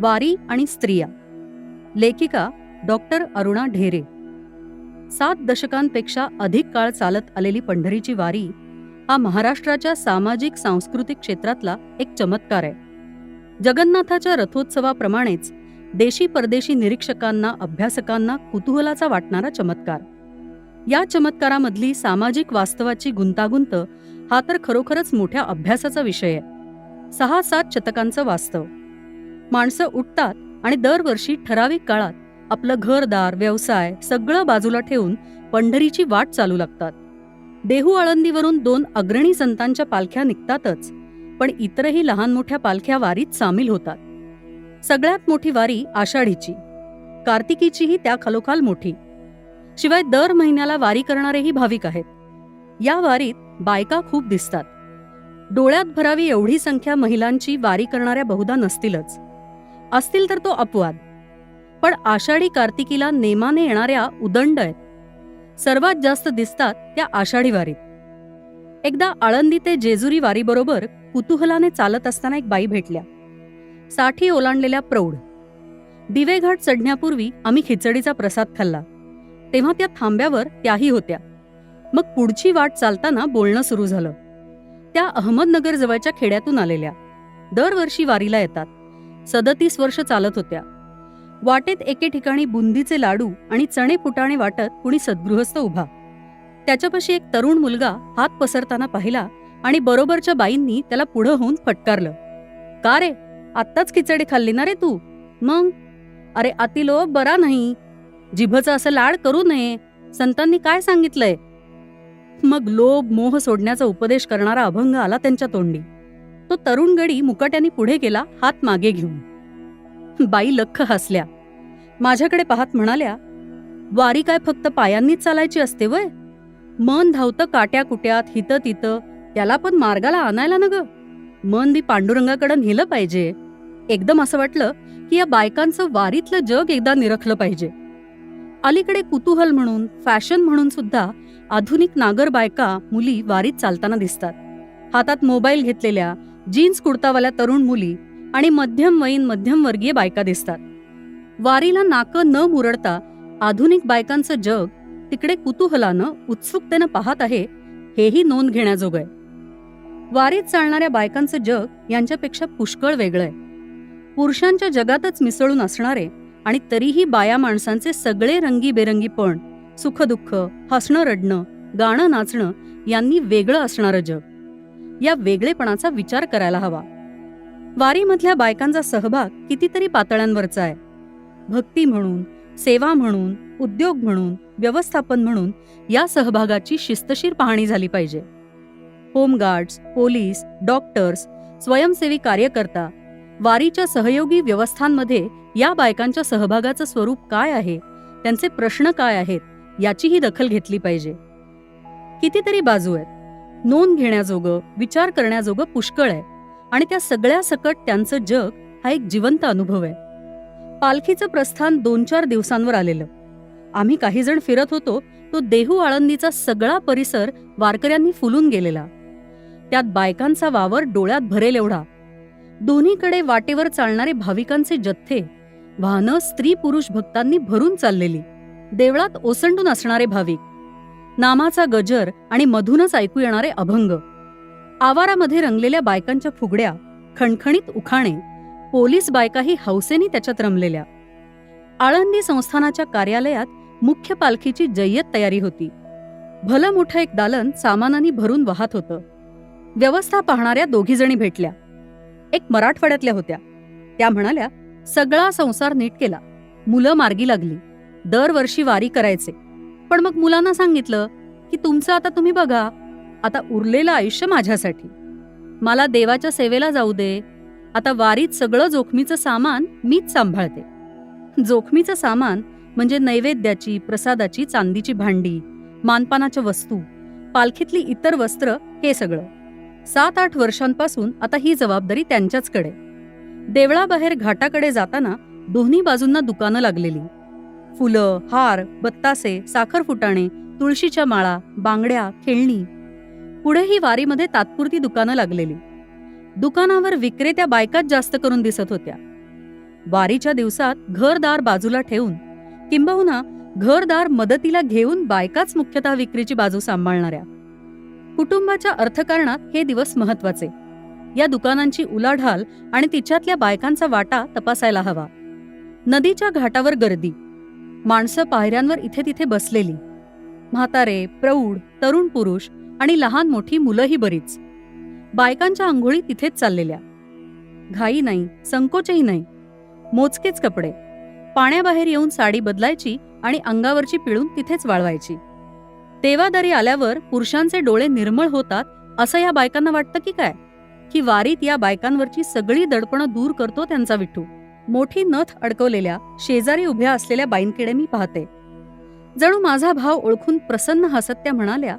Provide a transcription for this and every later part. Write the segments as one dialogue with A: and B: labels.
A: वारी आणि स्त्रिया. लेखिका डॉक्टर अरुणा ढेरे. सात दशकांपेक्षा अधिक काळ चालत आलेली पंढरीची वारी हा महाराष्ट्राच्या सामाजिक सांस्कृतिक क्षेत्रातला एक चमत्कार आहे. जगन्नाथाच्या रथोत्सवाप्रमाणेच देशी परदेशी निरीक्षकांना अभ्यासकांना कुतूहलाचा वाटणारा चमत्कार. या चमत्कारामधली सामाजिक वास्तवाची गुंतागुंत हा तर खरोखरच मोठ्या अभ्यासाचा विषय आहे. सहा सात शतकांचं वास्तव. माणसं उठतात आणि दरवर्षी ठराविक काळात आपलं घरदार व्यवसाय सगळं बाजूला ठेवून पंढरीची वाट चालू लागतात. देहू आळंदीवरून दोन अग्रणी संतांच्या पालख्या निघतातच पण इतरही लहान मोठ्या पालख्या वारीत सामील होतात. सगळ्यात मोठी वारी आषाढीची. कार्तिकीचीही त्या खालोखाल मोठी. शिवाय दर महिन्याला वारी करणारेही भाविक आहेत. या वारीत बायका खूप दिसतात. डोळ्यात भरावी एवढी संख्या महिलांची वारी करणाऱ्या बहुधा नसतीलच. असतील तर तो अपवाद. पण आषाढी कार्तिकीला नेमाने येणाऱ्या उदंड आहेत. सर्वात जास्त दिसतात त्या आषाढी वारीत. एकदा आळंदी ते जेजुरी वारीबरोबर कुतूहलाने चालत असताना एक बाई भेटल्या. साठी ओलांडलेल्या प्रौढ. दिवेघाट चढण्यापूर्वी आम्ही खिचडीचा प्रसाद खाल्ला. तेव्हा त्या थांब्यावर त्याही होत्या. मग पुढची वाट चालताना बोलणं सुरू झालं. त्या अहमदनगर जवळच्या खेड्यातून आलेल्या. दरवर्षी वारीला येतात. सदतीस वर्ष चालत होत्या. वाटेत एके ठिकाणी बुंदीचे लाडू आणि चणे फुटाणे वाटत कुणी सद्गृहस्थ उभा. त्याच्यापाशी एक तरुण मुलगा हात पसरताना पाहिला आणि बरोबरच्या बाईंनी त्याला पुढं होऊन फटकारलं. का रे? आत्ताच खिचडी खाल्ली ना रे तू? मग? अरे आतिलो बरा नाही. जिभचं असं लाड करू नये. संतांनी काय सांगितलंय? मग लोभ मोह सोडण्याचा उपदेश करणारा अभंग आला त्यांच्या तोंडी. तो तरुण गडी मुकाट्याने पुढे गेला हात मागे घेऊन. बाई लख्ख हसल्या. माझ्याकडे पाहत म्हणाल्या वारी काय फक्त पायांनीच चालायची असते वय? मन धावतं काट्या कुट्यात हित तिथं त्याला पण मार्गाला आणायला ना ग मन बी पांडुरंगाकडे नेलं पाहिजे. एकदम असं वाटलं की या बायकांचं वारीतलं जग एकदा निरखलं पाहिजे. अलीकडे कुतूहल म्हणून फॅशन म्हणून सुद्धा आधुनिक नागर बायका मुली वारीत चालताना दिसतात. हातात मोबाईल घेतलेल्या जीन्स कुर्तावाल्या तरुण मुली आणि मध्यमवयीन मध्यमवर्गीय बायका दिसतात. वारीला नाकं न मुरडता आधुनिक बायकांचं जग तिकडे कुतूहलानं उत्सुकतेनं पाहत आहे हेही नोंद घेण्याजोगं आहे वारीत चालणाऱ्या बायकांचं जग यांच्यापेक्षा पुष्कळ वेगळं आहे. पुरुषांच्या जगातच मिसळून असणारे आणि तरीही बाया माणसांचे सगळे रंगीबेरंगीपण सुखदुःख हसणं रडणं गाणं नाचणं यांनी वेगळं असणारं जग. या वेगळेपणाचा विचार करायला हवा. वारीमधल्या बायकांचा सहभाग कितीतरी पातळ्यांवरचा आहे. भक्ती म्हणून सेवा म्हणून उद्योग म्हणून व्यवस्थापन म्हणून या सहभागाची शिस्तशीर पाहणी झाली पाहिजे. होमगार्ड्स पोलीस डॉक्टर्स स्वयंसेवी कार्यकर्ता वारीच्या सहयोगी व्यवस्थांमध्ये या बायकांच्या सहभागाचं स्वरूप काय आहे त्यांचे प्रश्न काय आहेत याचीही दखल घेतली पाहिजे. कितीतरी बाजू आहेत. नोंद घेण्याजोगं विचार करण्याजोगं पुष्कळ आहे. आणि त्या सगळ्या सकट त्यांचं जग हा एक जिवंत अनुभव आहे. पालखीचं प्रस्थान दोन चार दिवसांवर आलेलं. आम्ही काही जण फिरत होतो तो देहू आळंदीचा सगळा परिसर वारकऱ्यांनी फुलून गेलेला. त्यात बायकांचा वावर डोळ्यात भरेल एवढा. दोन्हीकडे वाटेवर चालणारे भाविकांचे जथ्थे वाहनं स्त्री पुरुष भक्तांनी भरून चाललेली. देवळात ओसंडून असणारे भाविक. नामाचा गजर आणि मधूनच ऐकू येणारे अभंग. आवारामध्ये रंगलेल्या बायकांच्या फुगड्या खणखणीत उखाणे पोलीस बायकाही हौसेनी त्याच्यात रमलेल्या. आळंदी संस्थानाच्या कार्यालयात मुख्य पालखीची जय्यत तयारी होती. भलं मोठं एक दालन सामानानी भरून वाहत होतं. व्यवस्था पाहणाऱ्या दोघी जणी भेटल्या. एक मराठवाड्यातल्या होत्या. त्या म्हणाल्या सगळा संसार नीट केला. मुलं मार्गी लागली. दरवर्षी वारी करायचे. पण मग मुलांना सांगितलं की तुमचं आता तुम्ही बघा आता उरलेलं आयुष्य माझ्यासाठी. मला देवाच्या सेवेला जाऊ दे आता वारीत सगळं जोखमीचं सामान मीच सांभाळते. जोखमीचं सामान म्हणजे नैवेद्याची प्रसादाची चांदीची भांडी मानपानाच्या वस्तू पालखीतली इतर वस्त्र हे सगळं. सात आठ वर्षांपासून आता ही जबाबदारी त्यांच्याचकडे. देवळाबाहेर घाटाकडे जाताना दोन्ही बाजूंना दुकानं लागलेली. फुलं हार बत्तासे साखर फुटाणे तुळशीच्या माळा बांगड्या खेळणी. पुढेही वारीमध्ये तात्पुरती दुकानं लागलेली. दुकानावर विक्रेत्या बायकाच जास्त करून दिसत होत्या. वारीच्या दिवसात घरदार बाजूला ठेवून किंबहुना घरदार मदतीला घेऊन बायकाच मुख्यतः विक्रीची बाजू सांभाळणाऱ्या. कुटुंबाच्या अर्थकारणात हे दिवस महत्त्वाचे या दुकानांची उलाढाल आणि तिच्यातल्या बायकांचा वाटा तपासायला हवा. नदीच्या घाटावर गर्दी. माणसं पायऱ्यांवर इथे तिथे बसलेली. म्हातारे प्रौढ तरुण पुरुष आणि लहान मोठी मुलंही बरीच. बायकांच्या आंघोळी तिथेच चाललेल्या. घाई नाही संकोचही नाही. मोजकेच कपडे. पाण्याबाहेर येऊन साडी बदलायची आणि अंगावरची पिळून तिथेच वाळवायची. देवादारी आल्यावर पुरुषांचे डोळे निर्मळ होतात असं या बायकांना वाटतं की काय? की वारीत या बायकांवरची सगळी दडपणं दूर करतो त्यांचा विठू. मोठी नथ अडकवलेल्या शेजारी उभ्या असलेल्या बाईंकडे मी पाहते. जणू माझा भाव ओळखून प्रसन्न हसत त्या म्हणाल्या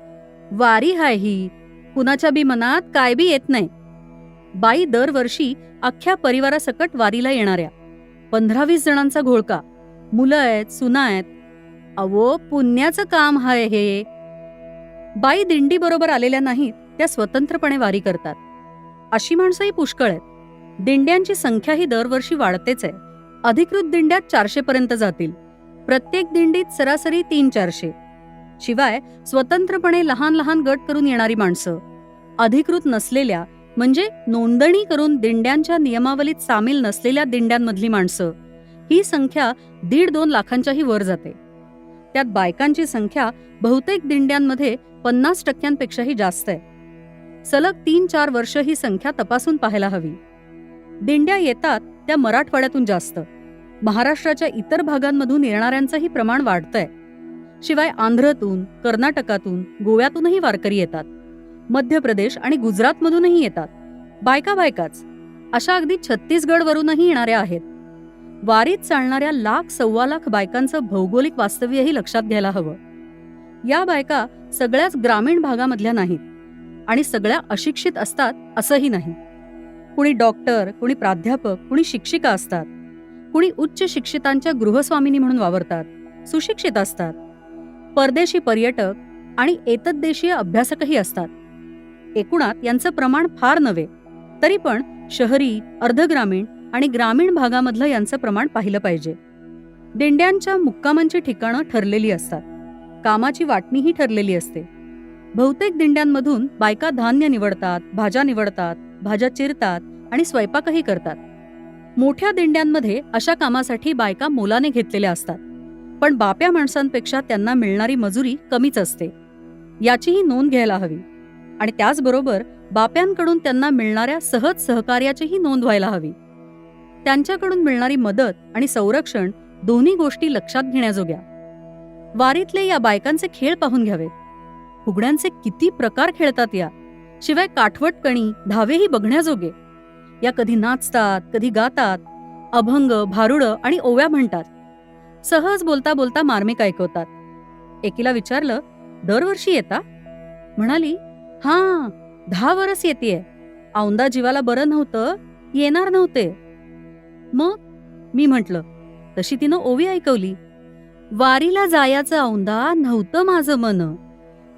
A: वारी हाय ही. कुणाच्या बी मनात काय बी येत नाही. बाई दरवर्षी अख्ख्या परिवारासकट वारीला येणाऱ्या. पंधरा वीस जणांचा घोळका. मुलं आहेत सुना आहेत. अवो पुण्याचं काम हाय हे. बाई दिंडी बरोबर आलेल्या नाहीत त्या स्वतंत्रपणे वारी करतात. अशी माणसंही पुष्कळ आहेत. दिंड्यांची संख्या ही दरवर्षी वाढतेच आहे. अधिकृत दिंड्यात चारशे पर्यंत जातील. प्रत्येक दिंडीत सरासरी तीन चारशे. शिवाय स्वतंत्रपणे लहान लहान गट करून येणारी माणसं. अधिकृत नसलेल्या म्हणजे नोंदणी करून दिंड्यांच्या नियमावलीत सामील नसलेल्या दिंड्यांमधली माणसं ही संख्या दीड दोन लाखांच्याही वर जाते. त्यात बायकांची संख्या बहुतेक दिंड्यांमध्ये पन्नास टक्क्यांपेक्षाही जास्त आहे. सलग तीन चार वर्ष ही संख्या तपासून पाहायला हवी. दिंड्या येतात त्या मराठवाड्यातून जास्त. महाराष्ट्राच्या इतर भागांमधून येणाऱ्यांचंही प्रमाण वाढतंय. शिवाय आंध्रतून कर्नाटकातून गोव्यातूनही वारकरी येतात. मध्य प्रदेश आणि गुजरातमधूनही येतात. बायका बायकाच. अशा अगदी छत्तीसगडवरूनही येणाऱ्या आहेत. वारीत चालणाऱ्या लाख सव्वा लाख बायकांचं भौगोलिक वास्तव्यही लक्षात घ्यायला हवं. या बायका सगळ्याच ग्रामीण भागामधल्या नाहीत आणि सगळ्या अशिक्षित असतात असंही नाही. कुणी डॉक्टर कुणी प्राध्यापक कुणी शिक्षिका असतात. कुणी उच्च शिक्षितांच्या गृहस्वामिनी म्हणून वावरतात सुशिक्षित असतात. परदेशी पर्यटक आणि एतद्देशीय अभ्यासकही असतात. एकूणात यांचं प्रमाण फार नव्हे तरी पण शहरी अर्धग्रामीण आणि ग्रामीण भागामधलं यांचं प्रमाण पाहिलं पाहिजे. दिंड्यांच्या मुक्कामांची ठिकाणं ठरलेली असतात. कामाची वाटणीही ठरलेली असते. बहुतेक दिंड्यांमधून बायका धान्य निवडतात भाज्या निवडतात भाज्या चिरतात आणि स्वयंपाकही करतात. मोठ्या दिंड्यांमध्ये अशा कामासाठी बायका मोलाने घेतलेल्या असतात. पण बाप्या माणसांपेक्षा त्यांना मिळणारी मजुरी कमीच असते. याचीही नोंद घ्यायला हवी. आणि त्याचबरोबर बाप्यांकडून त्यांना मिळणाऱ्या सहज सहकार्याचीही नोंद व्हायला हवी. त्यांच्याकडून मिळणारी मदत आणि संरक्षण दोन्ही गोष्टी लक्षात घेण्याजोग्या. वारीतले या बायकांचे खेळ पाहून घ्यावेत. फुगड्यांचे किती प्रकार खेळतात या. शिवाय काठवट कणी धावेही बघण्याजोगे. या कधी नाचतात कधी गातात अभंग भारुडं आणि ओव्या म्हणतात. सहज बोलता बोलता मार्मिक ऐकवतात. एकीला विचारलं दरवर्षी येता? म्हणाली हा दहा वरस येतेय. औंदा जीवाला बरं नव्हतं येणार नव्हते. मग मी म्हंटल तशी तिनं ओवी ऐकवली. वारीला जायाचं औंदा नव्हतं माझं मन.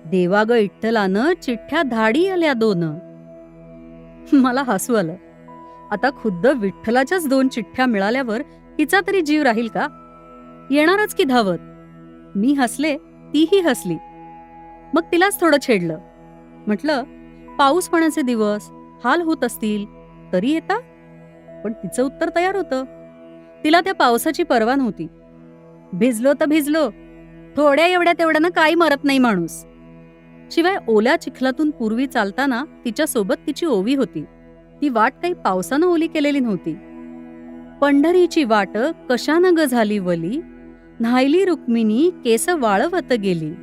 A: देवाग इठ्ठलानं चिठ्ठ्या धाडी आल्या दोन. मला हसू आलं. आता खुद्द विठ्ठलाच्याच दोन चिठ्ठ्या मिळाल्यावर तिचा तरी जीव राहील का? येणारच की धावत? मी हसले तीही हसली. मग तिलाच थोडं छेडलं. म्हटलं पाऊस पणाचे दिवस हाल होत असतील तरी येता. पण तिचं उत्तर तयार होतं. तिला त्या पावसाची पर्वा नव्हती. भिजलो तर भिजलो. थोड्या एवढ्या तेवढ्यानं काही मरत नाही माणूस. शिवाय ओल्या चिखलातून पूर्वी चालताना तिच्या सोबत तिची ओवी होती. ती वाट काही पावसानं ओली केलेली नव्हती. पंढरीची वाट कशानं ग झाली वली? न्हायली रुक्मिणी केस वाळवत गेली.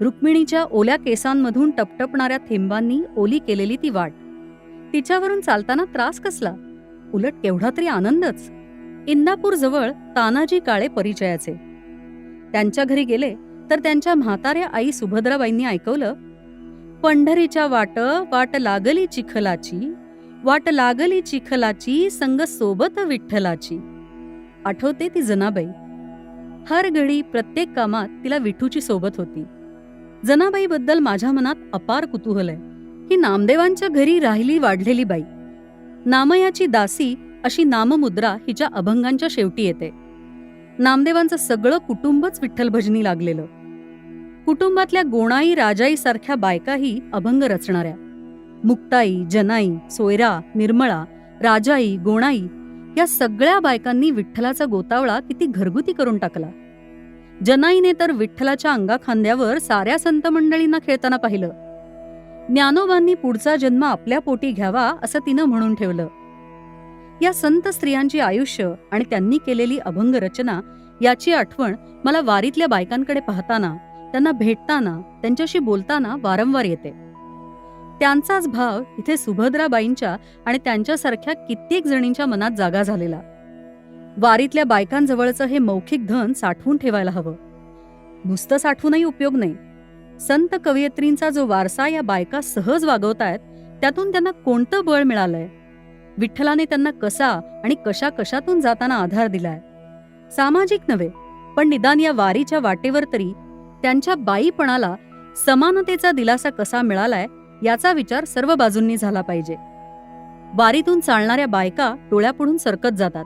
A: रुक्मिणीच्या ओल्या केसांमधून टपटपणाऱ्या थेंबांनी ओली केलेली ती वाट. तिच्यावरून चालताना त्रास कसला? उलट केवढा तरी आनंदच. इंदापूर जवळ तानाजी काळे परिचयाचे. त्यांच्या घरी गेले तर त्यांच्या म्हाताऱ्या आई सुभद्राबाईंनी ऐकवलं पंढरीच्या वाट वाट लागली चिखलाची वाट लागली चिखलाची संग सोबत विठ्ठलाची. आठवते ती जनाबाई. हर घडी प्रत्येक कामात तिला विठूची सोबत होती. जनाबाईबद्दल माझ्या मनात अपार कुतूहल आहे. ही नामदेवांच्या घरी राहिली वाढलेली बाई. नामयाची दासी अशी नाममुद्रा हिच्या अभंगांच्या शेवटी येते. नामदेवांचं सगळं कुटुंबच विठ्ठल भजनी लागलेलं. कुटुंबातल्या गोणाई राजाई सारख्या बायकाही अभंग रचणाऱ्या. मुक्ताई जनाई सोयरा निर्मळा राजाई गोणाई या सगळ्या बायकांनी विठ्ठलाचा गोतावळा किती घरगुती करून टाकला. जनाईने तर विठ्ठलाच्या अंगाखांद्यावर साऱ्या संत मंडळींना खेळताना पाहिलं. ज्ञानोबांनी पुढचा जन्म आपल्या पोटी घ्यावा असं तिनं म्हणून ठेवलं. या संत स्त्रियांची आयुष्य आणि त्यांनी केलेली अभंग रचना याची आठवण मला वारीतल्या बायकांकडे पाहताना त्यांना भेटताना त्यांच्याशी बोलताना वारंवार येते. त्यांचाच भाव इथे सुभद्राबाईंच्या आणि त्यांच्यासारख्या कित्येक जणींच्या मनात जागा झालेला. वारीतल्या बायकांजवळचं हे मौखिक धन साठवून ठेवायला हवं. नुसतं साठवूनही उपयोग नाही. संत कवयित्रींचा जो वारसा या बायका सहज वागवतायत त्यातून त्यांना कोणतं बळ मिळालंय? विठ्ठलाने त्यांना कसा आणि कशा कशातून जाताना आधार दिलाय? सामाजिक नव्हे पण निदान या वारीच्या वाटेवर तरी त्यांच्या बाईपणाला समानतेचा दिलासा कसा मिळालाय याचा विचार सर्व बाजूंनी झाला पाहिजे. वारीतून चालणाऱ्या बायका डोळ्यापुढून सरकत जातात.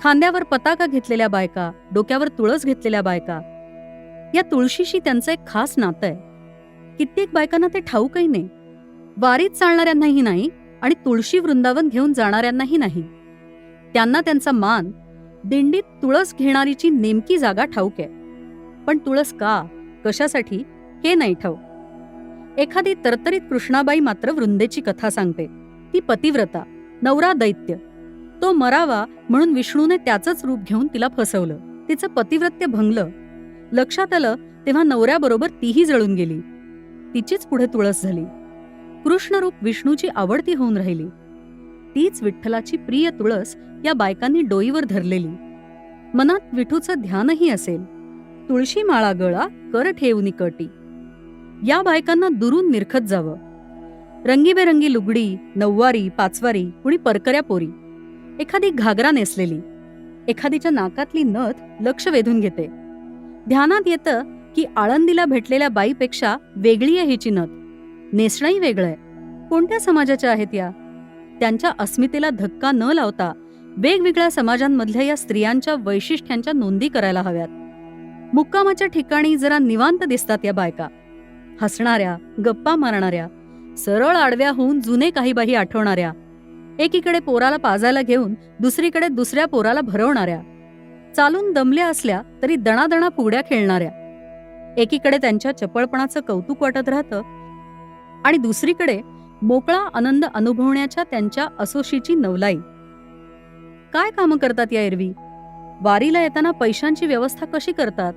A: खांद्यावर पताका घेतलेल्या बायका डोक्यावर तुळस घेतलेल्या बायका. या तुळशीशी त्यांचं एक खास नातं आहे. कित्येक बायकांना ते ठाऊकही नाही. वारीत चालणाऱ्यांनाही नाही आणि तुळशी वृंदावन घेऊन जाणाऱ्यांनाही नाही. त्यांना त्यांचा मान दिंडीत तुळस घेणारीची नेमकी जागा ठाऊक आहे. पण तुळस का? कशासाठी? हे नाही ठाऊक. एखादी तरतरीत कृष्णाबाई मात्र वृंदेची कथा सांगते. ती पतिव्रता नवरा दैत्य. तो मरावा म्हणून विष्णूने त्याचंच रूप घेऊन तिला फसवलं. तिचं पतिव्रत्य भंगलं. लक्षात आलं तेव्हा नवऱ्याबरोबर तीही जळून गेली. तिचीच पुढे तुळस झाली. कृष्णरूप विष्णूची आवडती होऊन राहिली. तीच विठ्ठलाची प्रिय तुळस या बायकांनी डोईवर धरलेली. मनात विठूचं ध्यानही असेल. तुळशी माळा गळा कर ठेवून कटी या बायकांना दुरून निरखत जावं. रंगीबेरंगी लुगडी नऊवारी पाचवारी कुणी परकऱ्या पोरी. एखादी घागरा नेसलेली. एखादीच्या नाकातली नथ लक्ष वेधून घेते. ध्यानात येतं की आळंदीला भेटलेल्या बाईपेक्षा वेगळी आहे हिची नथ. नेसणंही वेगळं आहे. कोणत्या समाजाच्या आहेत या? त्यांच्या अस्मितेला धक्का न लावता वेगवेगळ्या समाजांमधल्या या स्त्रियांच्या वैशिष्ट्यांच्या नोंदी करायला हव्यात. मुक्कामाच्या ठिकाणी जरा निवांत दिसतात या बायका. हसणाऱ्या गप्पा मारणाऱ्या सरळ आडव्या होऊन जुने काही बाई आठवणाऱ्या एकीकडे पोराला पाजायला घेऊन दुसरीकडे दुसऱ्या पोराला भरवणाऱ्या चालून दमल्या असल्या तरी दणादणा फुगड्या खेळणाऱ्या. एकीकडे त्यांच्या चपळपणाचं कौतुक वाटत राहतं आणि दुसरीकडे मोकळा आनंद अनुभवण्याच्या त्यांच्या असोशीची नवलाई. काय कामं करतात या एरवी? वारीला येताना पैशांची व्यवस्था कशी करतात?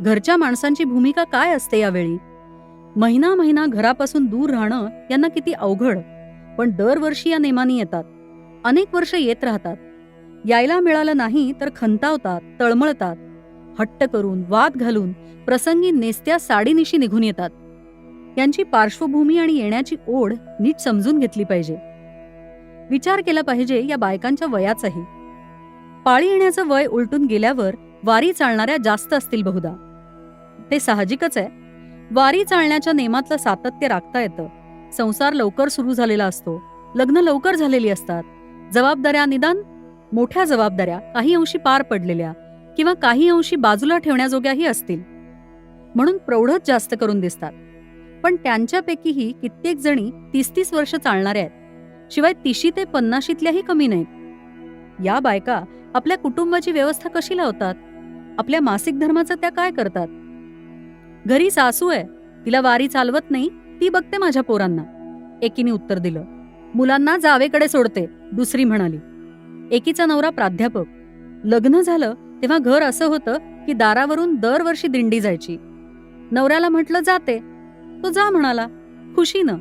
A: घरच्या माणसांची भूमिका काय असते यावेळी? महिना महिना घरापासून दूर राहणं यांना किती अवघड पण दरवर्षी या नेमानी येतात. अनेक वर्ष येत राहतात. यायला मिळालं नाही तर खंतावतात तळमळतात. हट्ट करून वाद घालून प्रसंगी नेसत्या साडीनिशी निघून येतात. यांची पार्श्वभूमी आणि येण्याची ओढ नीट समजून घेतली पाहिजे. विचार केला पाहिजे या बायकांच्या वयाचाही. पाळी येण्याचं वय उलटून गेल्यावर वारी चालणाऱ्या जास्त असतील बहुधा. ते साहजिकच आहे. वारी चालण्याच्या नेमातलं सातत्य राखता येतं. संसार लवकर सुरू झालेला असतो. लग्न लवकर झालेली असतात. जबाबदाऱ्या निदान मोठ्या जबाबदाऱ्या काही अंशी पार पडलेल्या किंवा काही अंशी बाजूला ठेवण्याजोग्याही असतील. म्हणून प्रौढच जास्त करून दिसतात. पण त्यांच्यापैकीही कित्येक जणी तीस तीस वर्ष चालणाऱ्या आहेत. शिवाय तिशी ते पन्नाशीतल्याही कमी नाहीत. या बायका आपल्या कुटुंबाची व्यवस्था कशी लावतात? आपल्या मासिक धर्माचं त्या काय करतात? घरी सासू आहे तिला वारी चालवत नाही ती बघते माझ्या पोरांना. एकीने उत्तर दिलं मुलांना जावेकडे सोडते दुसरी म्हणाली. एकीचा नवरा प्राध्यापक. लग्न झालं तेव्हा घर असं होतं की दारावरून दरवर्षी दिंडी जायची. नवऱ्याला म्हटलं जाते. तो जा म्हणाला खुशीनं.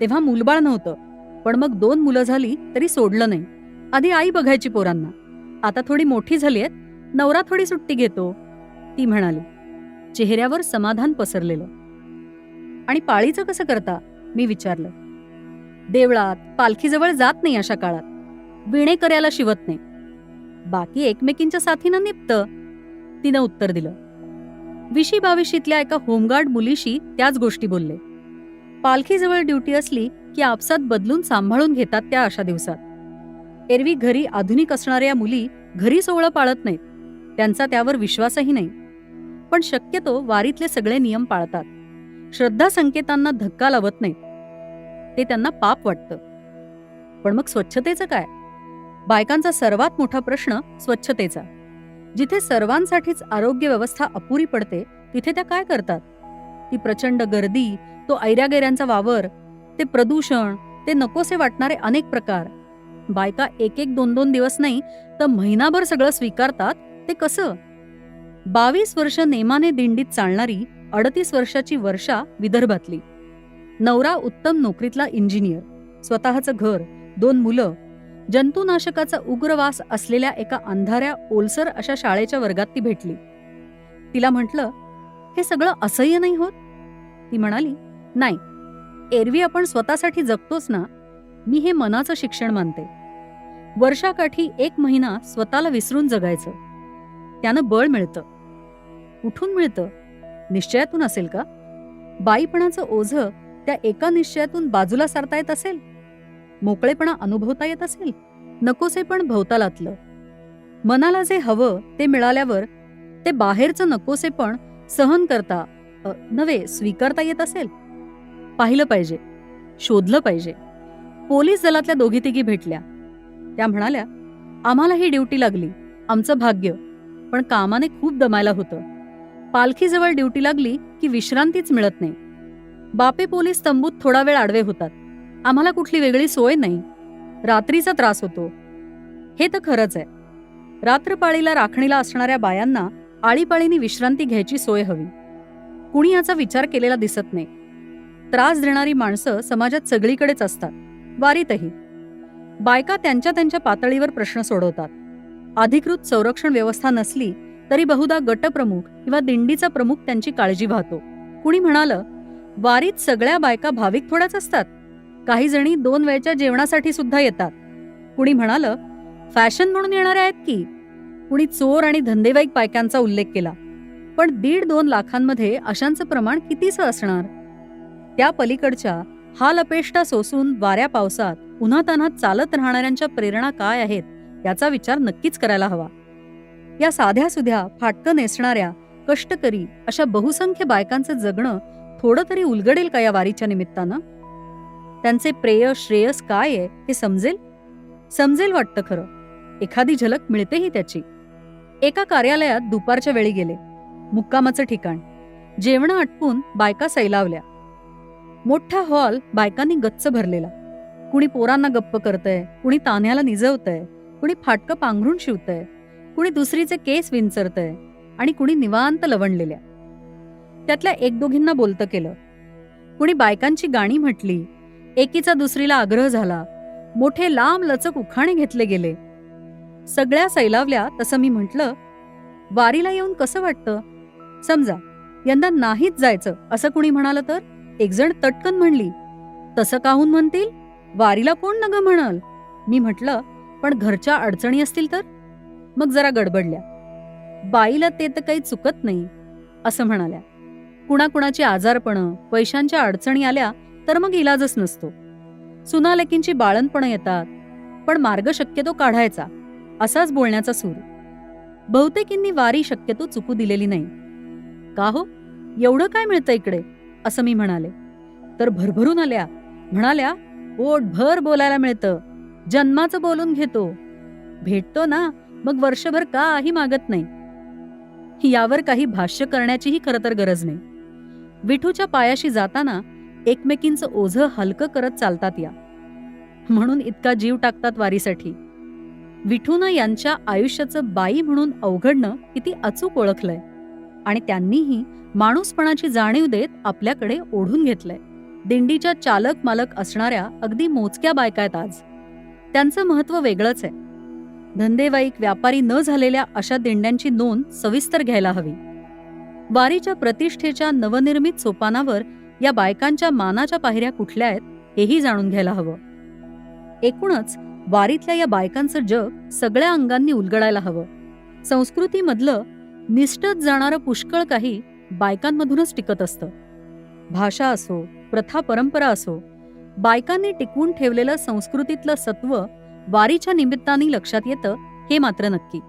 A: तेव्हा मुलबाळ नव्हतं पण मग दोन मुलं झाली तरी सोडलं नाही. आधी आई बघायची पोरांना. आता थोडी मोठी झाली आहेत. नवरा थोडी सुट्टी घेतो. ती म्हणाली चेहऱ्यावर समाधान पसरलेलं. आणि पाळीचं कसं करता? मी विचारलं. देवळात पालखीजवळ जात नाही अशा काळात. विणेकऱ्याला शिवत नाही. बाकी एकमेकींच्या साथीनं निपतं. तिनं उत्तर दिलं. विशी बावीशीतल्या एका होमगार्ड मुलीशी त्याच गोष्टी बोलले. पालखीजवळ ड्युटी असली की आपसात बदलून सांभाळून घेतात त्या अशा दिवसात. एरवी घरी आधुनिक असणाऱ्या मुली घरी सोहळं पाळत नाहीत. त्यांचा त्यावर विश्वासही नाही. पण शक्यतो वारीतले सगळे नियम पाळतात. श्रद्धा संकेतांना धक्का लावत नाहीत. ते त्यांना पाप वाटतं. पण मग स्वच्छतेचं काय? बायकांचा सर्वात मोठा प्रश्न स्वच्छतेचा. जिथे सर्वांसाठीच आरोग्य व्यवस्था अपुरी पडते तिथे त्या काय करतात? ती प्रचंड गर्दी तो ऐऱ्यागैऱ्यांचा वावर ते प्रदूषण ते नकोसे वाटणारे अनेक प्रकार. बायका एक एक दोन दोन दिवस नाही तर महिनाभर सगळं स्वीकारतात ते कसं? बावीस वर्ष नेमाने दिंडीत चालणारी अडतीस वर्षाची वर्षा विदर्भातली. नवरा उत्तम नोकरीतला इंजिनियर. स्वतःचं घर दोन मुलं. जंतुनाशकाचा उग्रवास असलेल्या एका अंधाऱ्या ओलसर अशा शाळेच्या वर्गात ती भेटली. तिला म्हटलं हे सगळं असह्य नाही होत? ती म्हणाली नाही. एरवी आपण स्वतःसाठी जगतोच ना. मी हे मनाचं शिक्षण मानते. वर्षाकाठी एक महिना स्वतःला विसरून जगायचं. त्यानं बळ मिळतं. कुठून मिळतं. निश्चयातून असेल का? बाईपणाचं ओझं त्या एका निश्चयातून बाजूला सारता येत असेल? मोकळेपणा अनुभवता येत असेल? नकोसे पण भवतालातलं. मनाला जे हवं ते मिळाल्यावर ते बाहेरचं नकोसे पण सहन करता नव्हे स्वीकारता येत असेल? पाहिलं पाहिजे. शोधलं पाहिजे. पोलीस दलातल्या दोघी तिघी भेटल्या. त्या म्हणाल्या आम्हाला ही ड्युटी लागली आमचं भाग्य. पण कामाने खूप दमायला होतं. पालखीजवळ ड्युटी लागली की विश्रांतीच मिळत नाही. बापे पोलीस तंबूत थोडा वेळ आडवे होतात. आम्हाला कुठली वेगळी सोय नाही. रात्रीचा त्रास होतो. हे तर खरंच आहे. रात्रपाळीला राखणीला असणाऱ्या बायांना आळीपाळीने विश्रांती घ्यायची सोय हवी. कुणी याचा विचार केलेला दिसत नाही. त्रास देणारी माणसं समाजात सगळीकडेच असतात. वारीतही. बायका त्यांच्या त्यांच्या पातळीवर प्रश्न सोडवतात. अधिकृत संरक्षण व्यवस्था नसली तरी बहुधा गटप्रमुख किंवा दिंडीचा प्रमुख त्यांची काळजी वाहतो. कुणी म्हणालं वारीत सगळ्या बायका भाविक थोड्याच असतात. काही जणी दोन वेळच्या जेवणासाठी सुद्धा येतात. कुणी म्हणालं फॅशन म्हणून येणाऱ्या आहेत की. कुणी चोर आणि धंदेवाईक बायकांचा उल्लेख केला. पण दीड दोन लाखांमध्ये अशांचं प्रमाण कितीसं असणार? त्या पलीकडच्या हा लपेष्टा सोसून वाऱ्या पावसात उन्हातान्हात चालत राहणाऱ्यांच्या प्रेरणा काय आहेत याचा विचार नक्कीच करायला हवा. या साध्या सुध्या फाटकं नेसणाऱ्या कष्टकरी अशा बहुसंख्य बायकांचं जगणं थोडं तरी उलगडेल का या वारीच्या निमित्तानं? त्यांचे प्रेय श्रेयस काय आहे हे समजेल? समजेल वाटतं खरं. एखादी झलक मिळतेही त्याची. एका कार्यालयात दुपारच्या वेळी गेले. मुक्कामाचं ठिकाण. जेवणं आटपून बायका सैलावल्या. मोठा हॉल बायकांनी गच्च भरलेला. कुणी पोरांना गप्प करतय कुणी तान्ह्याला निजवतय कुणी फाटकं पांघरून शिवतय कुणी दुसरीचे केस विंचरतय आणि कुणी निवांत लवणलेल्या. त्यातल्या एक दोघींना बोलतं केलं. कुणी बायकांची गाणी म्हटली एकीचा दुसरीला आग्रह झाला मोठे लांब लचक उखाणे घेतले गेले. सगळ्या सैलावल्या तसं मी म्हटलं वारीला येऊन कसं वाटतं? समजा यंदा नाहीच जायचं असं कुणी म्हणालं तर? एकजण तटकन म्हणली तसं काहून म्हणतील? वारीला कोण न ग म्हणाल? मी म्हटलं पण घरच्या अडचणी असतील तर? मग जरा गडबडल्या. बाईला ते तर काही चुकत नाही असं म्हणाल्या. कुणाकुणाची आजारपणं पैशांच्या अडचणी आल्या तर मग इलाजच नसतो. सुनालेकींची बाळणपणं येतात पण मार्ग शक्यतो काढायचा असाच बोलण्याचा सूर. बहुतेकींनी वारी शक्यतो चुकू दिलेली नाही. का हो? एवढं काय मिळतं इकडे? असं मी म्हणाले. तर भरभरून आल्या. म्हणाल्या ओटभर बोलायला मिळतं. जन्माचं बोलून घेतो. भेटतो ना मग वर्षभर काही मागत नाही. यावर काही भाष्य करण्याचीही खरं तर गरज नाही. विठूच्या पायाशी जाताना एकमेकींचं ओझं हलकं करत चालतात या. म्हणून इतका जीव टाकतात वारीसाठी. विठूनं यांच्या आयुष्याचं बाई म्हणून अवघडणं किती अचूक ओळखलंय. आणि त्यांनीही माणूसपणाची जाणीव देत आपल्याकडे ओढून घेतलंय. दिंडीच्या चालक मालक असणाऱ्या अगदी मोजक्या बायका आहेत आज. त्यांचं महत्त्व वेगळंच आहे. धंदेवाईक व्यापारी न झालेल्या अशा दिंड्यांची नोंद सविस्तर घ्यायला हवी. वारीच्या प्रतिष्ठेच्या नवनिर्मित सोपानावर या बायकांच्या मानाच्या पायऱ्या कुठल्या आहेत हेही जाणून घ्यायला हवं. एकूणच वारीतल्या या बायकांचं जग सगळ्या अंगांनी उलगडायला हवं. संस्कृतीमधलं निष्ठत जाणारं पुष्कळ काही बायकांमधूनच टिकत असतं. भाषा असो प्रथा परंपरा असो बायकांनी टिकवून ठेवलेलं संस्कृतीतलं सत्व वारीच्या निमित्ताने लक्षात येतं हे मात्र नक्की.